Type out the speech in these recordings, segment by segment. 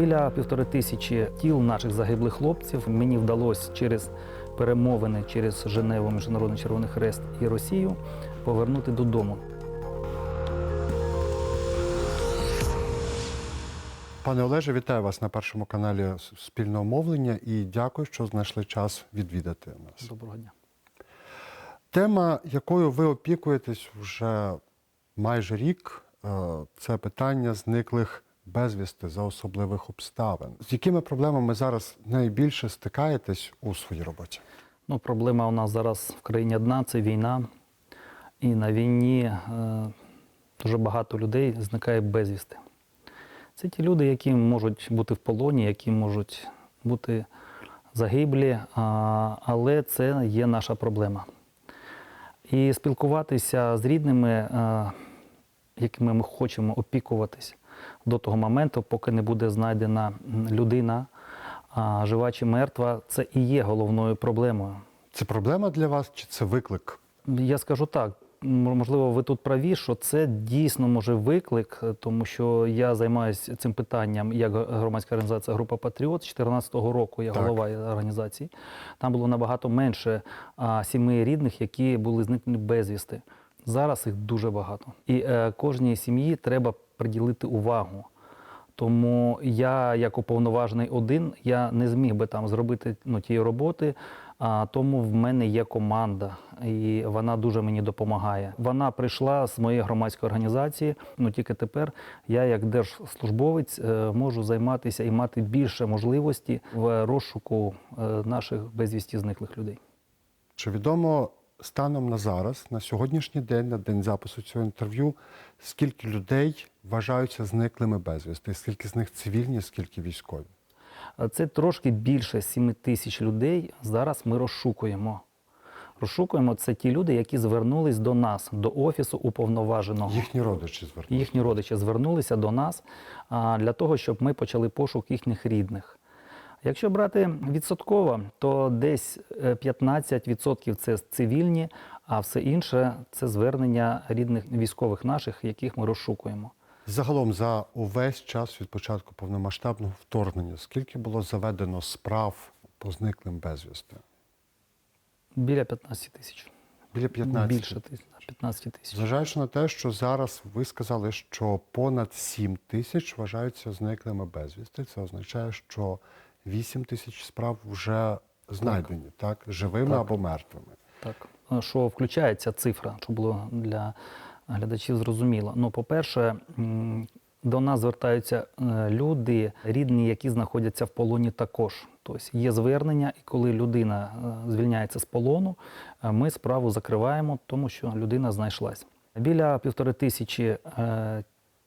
Біля півтори тисячі тіл наших загиблих хлопців мені вдалося через перемовини через Женеву, Міжнародний Червоний Хрест і Росію повернути додому. Пане Олеже, вітаю вас на першому каналі спільного мовлення і дякую, що знайшли час відвідати нас. Доброго дня. Тема, якою ви опікуєтесь вже майже рік, е, це питання зниклих безвісти за особливих обставин. З якими проблемами зараз найбільше стикаєтесь у своїй роботі? Ну, проблема у нас зараз в країні одна це війна. І на війні е, дуже багато людей зникає безвісти. Це ті люди, які можуть бути в полоні, які можуть бути загиблі, а, але це є наша проблема. І спілкуватися з рідними, е, якими ми хочемо опікуватись до того моменту, поки не буде знайдена людина, жива чи мертва, це і є головною проблемою. Це проблема для вас чи це виклик? Я скажу так. Можливо, ви тут праві, що це дійсно може виклик, тому що я займаюся цим питанням як громадська організація Група Патріот з 2014 року. Я Так. голова організації. Там було набагато менше а, сімей рідних, які були зникнені безвісти. Зараз їх дуже багато. І е, кожній сім'ї треба приділити увагу. Тому я, як уповноважений один, я не зміг би там зробити ну, тієї роботи. А тому в мене є команда, і вона дуже мені допомагає. Вона прийшла з моєї громадської організації. Ну тільки тепер я, як держслужбовець, е, можу займатися і мати більше можливості в розшуку е, наших безвісті зниклих людей. Чи відомо станом на зараз, на сьогоднішній день, на день запису цього інтерв'ю, скільки людей вважаються зниклими безвісти? Скільки з них цивільні, скільки військові? Це трошки більше 7 тисяч людей. Зараз ми розшукуємо. Розшукуємо це ті люди, які звернулись до нас, до офісу уповноваженого. Їхні родичі звернулися. Їхні родичі звернулися до нас для того, щоб ми почали пошук їхніх рідних. Якщо брати відсотково, то десь е, 15% це цивільні, а все інше це звернення рідних військових наших, яких ми розшукуємо. Загалом за увесь час від початку повномасштабного вторгнення, скільки було заведено справ по зниклим безвісти? Біля 15 тисяч. Біля 15. Більше тисяч, 15 тисяч. Зважаючи на те, що зараз ви сказали, що понад 7 тисяч вважаються зниклими безвісти, це означає, що 8 тисяч справ вже знайдені, так? Живими Так. або мертвими. Так, що включає ця цифра, щоб було для глядачів зрозуміло. Ну, по-перше, до нас звертаються е, люди, рідні, які знаходяться в полоні також. Тобто є звернення, і коли людина е, звільняється з полону, е, ми справу закриваємо, тому що людина знайшлась. Біля півтори тисячі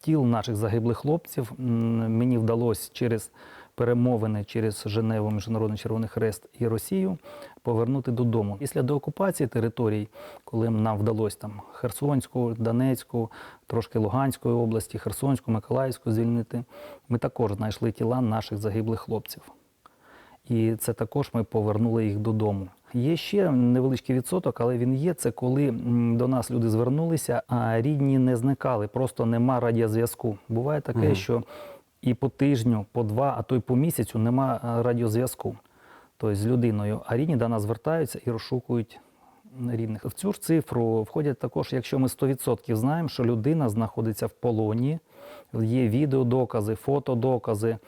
тіл наших загиблих хлопців мені вдалося через перемовини через Женеву, Міжнародний Червоний Хрест і Росію повернути додому. Після деокупації територій, коли нам вдалося там Херсонську, Донецьку, трошки Луганської області, Херсонську, Миколаївську звільнити, ми також знайшли тіла наших загиблих хлопців. І це також ми повернули їх додому. Є ще невеличкий відсоток, але він є. Це коли до нас люди звернулися, а рідні не зникали, просто нема радіозв'язку. Буває таке, Мгм. що і по тижню, по два, а то й по місяцю нема радіозв'язку. Тобто з людиною. А рідні до нас звертаються і розшукують рідних. В цю ж цифру входять також, якщо ми 100% знаємо, що людина знаходиться в полоні, є відеодокази, фотодокази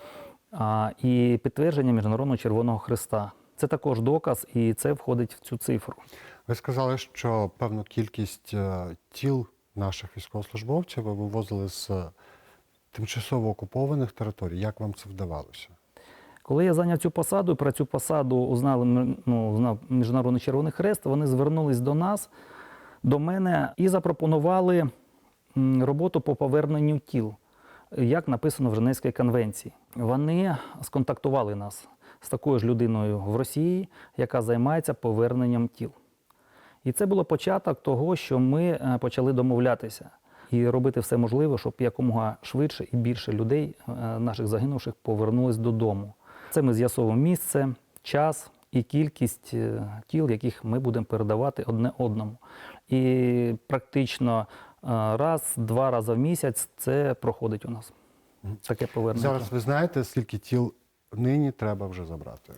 і підтвердження Міжнародного Червоного Христа. Це також доказ, і це входить в цю цифру. Ви сказали, що певну кількість е, тіл наших військовослужбовців ви вивозили з е, тимчасово окупованих територій. Як вам це вдавалося? Коли я зайняв цю посаду, про цю посаду узнали ну, узнав Міжнародний Червоний Хрест, вони звернулись до нас, до мене і запропонували роботу по поверненню тіл, як написано в Женевській конвенції. Вони сконтактували нас з такою ж людиною в Росії, яка займається поверненням тіл. І це було початок того, що ми е, почали домовлятися і робити все можливе, щоб якомога швидше і більше людей, е, наших загинувших, повернулись додому. Це ми з'ясовуємо місце, час і кількість е, тіл, яких ми будемо передавати одне одному. І практично е, раз-два рази в місяць це проходить у нас. таке повернення. Зараз ви знаєте, скільки тіл нині треба вже забрати?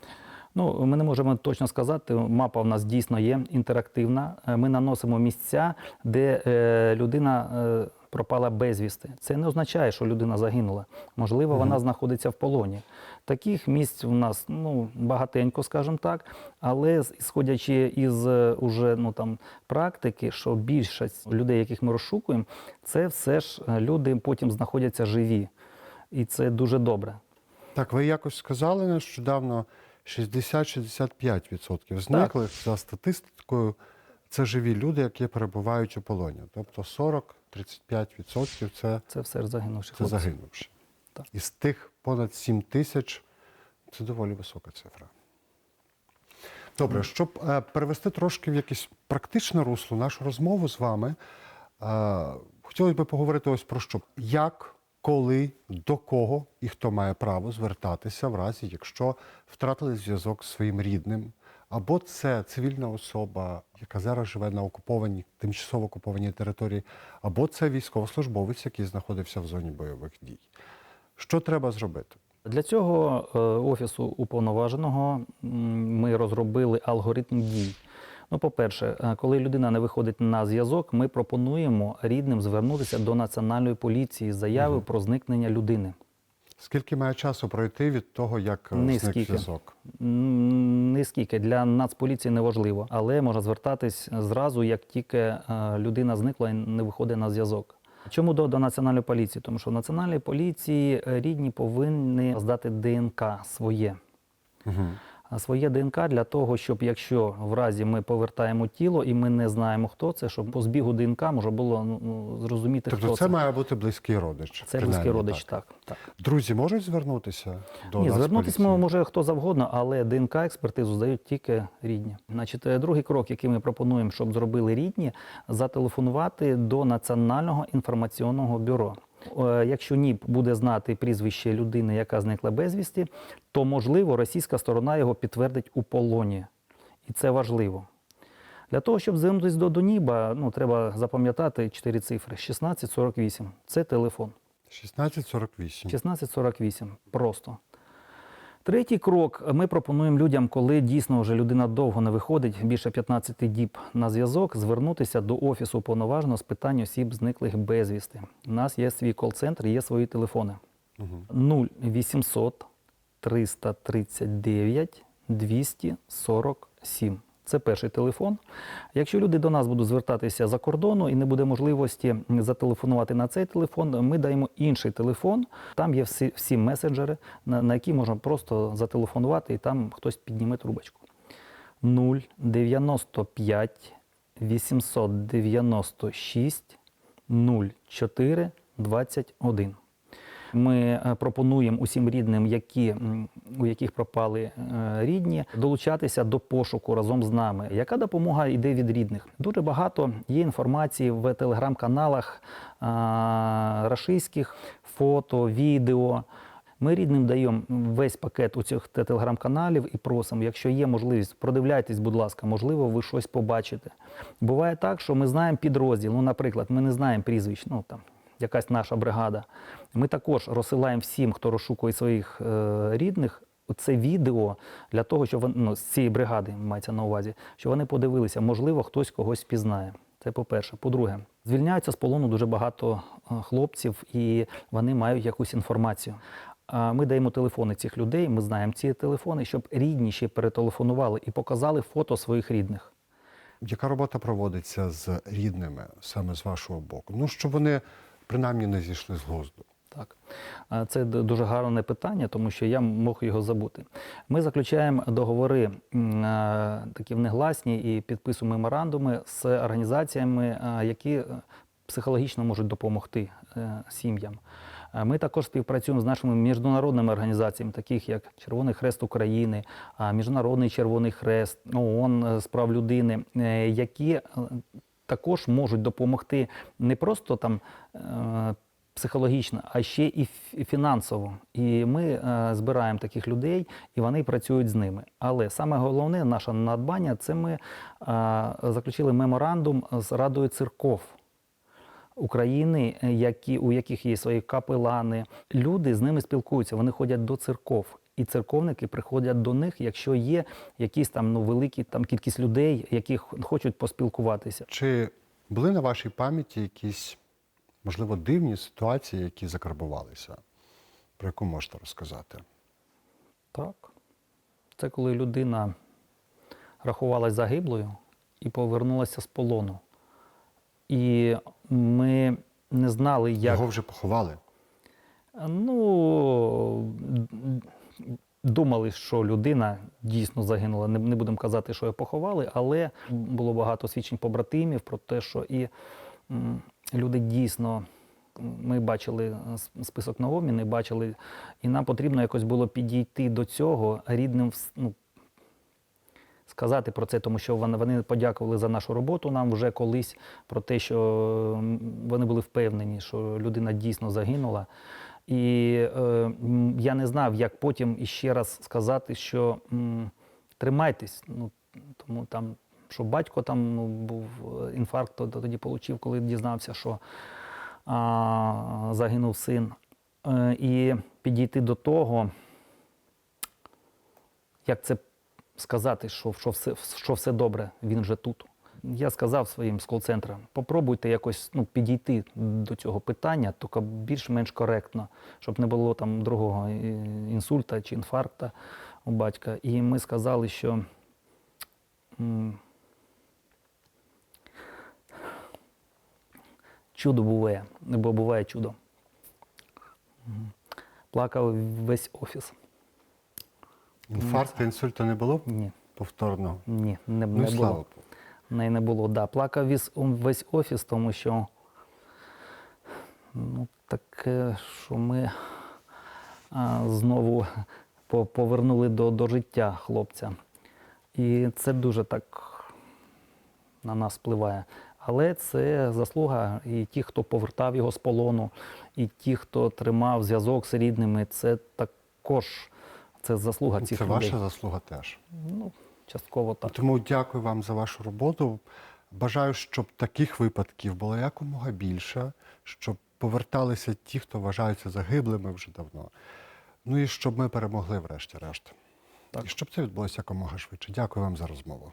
Ну, ми не можемо точно сказати. Мапа в нас дійсно є інтерактивна. Е, Ми наносимо місця, де е, людина е, пропала безвісти. Це не означає, що людина загинула. Можливо, вона знаходиться в полоні. Таких місць у нас ну, багатенько, скажімо так. Але сходячи із уже ну, там, практики, що більшість людей, яких ми розшукуємо, це все ж люди потім знаходяться живі. І це дуже добре. Так, ви якось сказали нещодавно 60-65% зниклих за статистикою. Це живі люди, які перебувають у полоні. Тобто 40-35% це, Це все ж загинувши. це хлопці. загинувши. Так. Із тих понад 7 тисяч це доволі висока цифра. Добре, щоб е, перевести трошки в якесь практичне русло нашу розмову з вами, е, хотілося б поговорити ось про що. Як, коли, до кого і хто має право звертатися в разі, якщо втратили зв'язок з своїм рідним, або це цивільна особа, яка зараз живе на окупованій, тимчасово окупованій території, або це військовослужбовець, який знаходився в зоні бойових дій. Що треба зробити? Для цього е, офісу уповноваженого ми розробили алгоритм дій. Ну, по-перше, е, коли людина не виходить на зв'язок, ми пропонуємо рідним звернутися до національної поліції з заявою про зникнення людини. Скільки має часу пройти від того, як е, зник зв'язок? М, Не скільки для Нацполіції не важливо, але можна звертатись зразу, як тільки е, людина зникла і не виходить на зв'язок. Чому до, до національної поліції? Тому що в національній поліції рідні повинні здати ДНК своє. Угу. А своє ДНК для того, щоб якщо в разі ми повертаємо тіло і ми не знаємо, хто це, щоб по збігу ДНК можна було ну, ну, зрозуміти, Тобто хто це, це. має бути близький родич. Це близький родич, так. так. Друзі можуть звернутися до Ні, нас звернутися може хто завгодно, але ДНК експертизу здають тільки рідні. Значить, е, другий крок, який ми пропонуємо, щоб зробили рідні, зателефонувати до Національного інформаційного бюро. Е, Якщо НІП буде знати прізвище людини, яка зникла безвісті, то можливо російська сторона його підтвердить у полоні. І це важливо. Для того, щоб звернутися до, до НІБа, ну, треба запам'ятати чотири цифри: 1648 це телефон. 1648. 1648. Просто. Третій крок ми пропонуємо людям, коли дійсно вже людина довго не виходить, більше 15 діб на зв'язок, звернутися до офісу уповноваженого з питань осіб зниклих безвісти. У нас є свій кол-центр, є свої телефони. 0800 339 247. Це перший телефон. Якщо люди до нас будуть звертатися за кордону і не буде можливості зателефонувати на цей телефон, ми даємо інший телефон. Там є всі, всі месенджери, на, на які можна просто зателефонувати, і там хтось підніме трубочку. 095 896 04 21. Ми е, пропонуємо усім рідним, які, у яких пропали е, рідні, долучатися до пошуку разом з нами. Яка допомога йде від рідних? Дуже багато є інформації в телеграм-каналах рашистських, фото, відео. Ми рідним даємо весь пакет у цих телеграм-каналів і просимо, якщо є можливість, продивляйтесь, будь ласка, можливо, ви щось побачите. Буває так, що ми знаємо підрозділ. Ну, наприклад, ми не знаємо прізвищ, ну там якась наша бригада. Ми також розсилаємо всім, хто розшукує своїх е, рідних. Це відео для того, щоб вони, ну, з цієї бригади мається на увазі, щоб вони подивилися, можливо, хтось когось впізнає. Це по-перше. По-друге, звільняються з полону дуже багато е, хлопців, і вони мають якусь інформацію. Ми даємо телефони цих людей, ми знаємо ці телефони, щоб рідні ще перетелефонували і показали фото своїх рідних. Яка робота проводиться з рідними саме з вашого боку? Ну, щоб вони принаймні не зійшли з глузду. Так, це дуже гарне питання, тому що я мог його забути. Ми заключаємо договори е, такі негласні і підписуємо меморандуми з організаціями, е, які е, психологічно можуть допомогти сім'ям. Ми також співпрацюємо з нашими міжнародними організаціями, таких як Червоний Хрест України, Міжнародний Червоний Хрест, ООН з прав людини, які також можуть допомогти не просто там е, психологічно, а ще і фінансово. І ми е, збираємо таких людей, і вони працюють з ними. Але саме головне наше надбання це ми е, заключили меморандум з Радою церков. України, які, у яких є свої капелани. Люди з ними спілкуються, вони ходять до церков. І церковники приходять до них, якщо є якісь там ну великі там кількість людей, які хочуть поспілкуватися. Чи були на вашій пам'яті якісь, можливо, дивні ситуації, які закарбувалися? Про яку можете розказати? Так. Це коли людина рахувалась загиблою і повернулася з полону. І ми не знали, як. Його вже поховали? Ну, думали, що людина дійсно загинула. Не, не будемо казати, що її поховали, але було багато свідчень побратимів про те, що і м, люди дійсно. Ми бачили список на обміни, бачили, і нам потрібно якось було підійти до цього рідним, ну, сказати про це, тому що вони подякували за нашу роботу нам вже колись про те, що вони були впевнені, що людина дійсно загинула. І е, я не знав, як потім іще раз сказати, що м, тримайтесь. Ну, тому там, що батько там ну, був е, інфаркт, то- тоді отримав, коли дізнався, що а, загинув син. Е, і підійти до того, як це сказати, що, що, все, що все добре, він вже тут. Я сказав своїм з кол-центрам, попробуйте якось ну, підійти до цього питання, тільки більш-менш коректно, щоб не було там другого е, інсульта чи інфаркта у батька. І ми сказали, що чудо буває, бо буває чудо. Плакав весь офіс. Інфаркту, інсульту не було Ні, повторного? ні, не, Ну, не слава було. Богу. В неї не було. Да. Плакав весь, офіс, тому що ну, таке, що ми а, знову повернули до, до життя хлопця. І це дуже так на нас впливає. Але це заслуга і ті, хто повертав його з полону, і ті, хто тримав зв'язок з рідними, це також це заслуга цих Це людей. ваша заслуга теж. Ну, частково так. Тому дякую вам за вашу роботу. Бажаю, щоб таких випадків було якомога більше, щоб поверталися ті, хто вважаються загиблими вже давно. Ну і щоб ми перемогли врешті-решт. І щоб це відбулося якомога швидше. Дякую вам за розмову.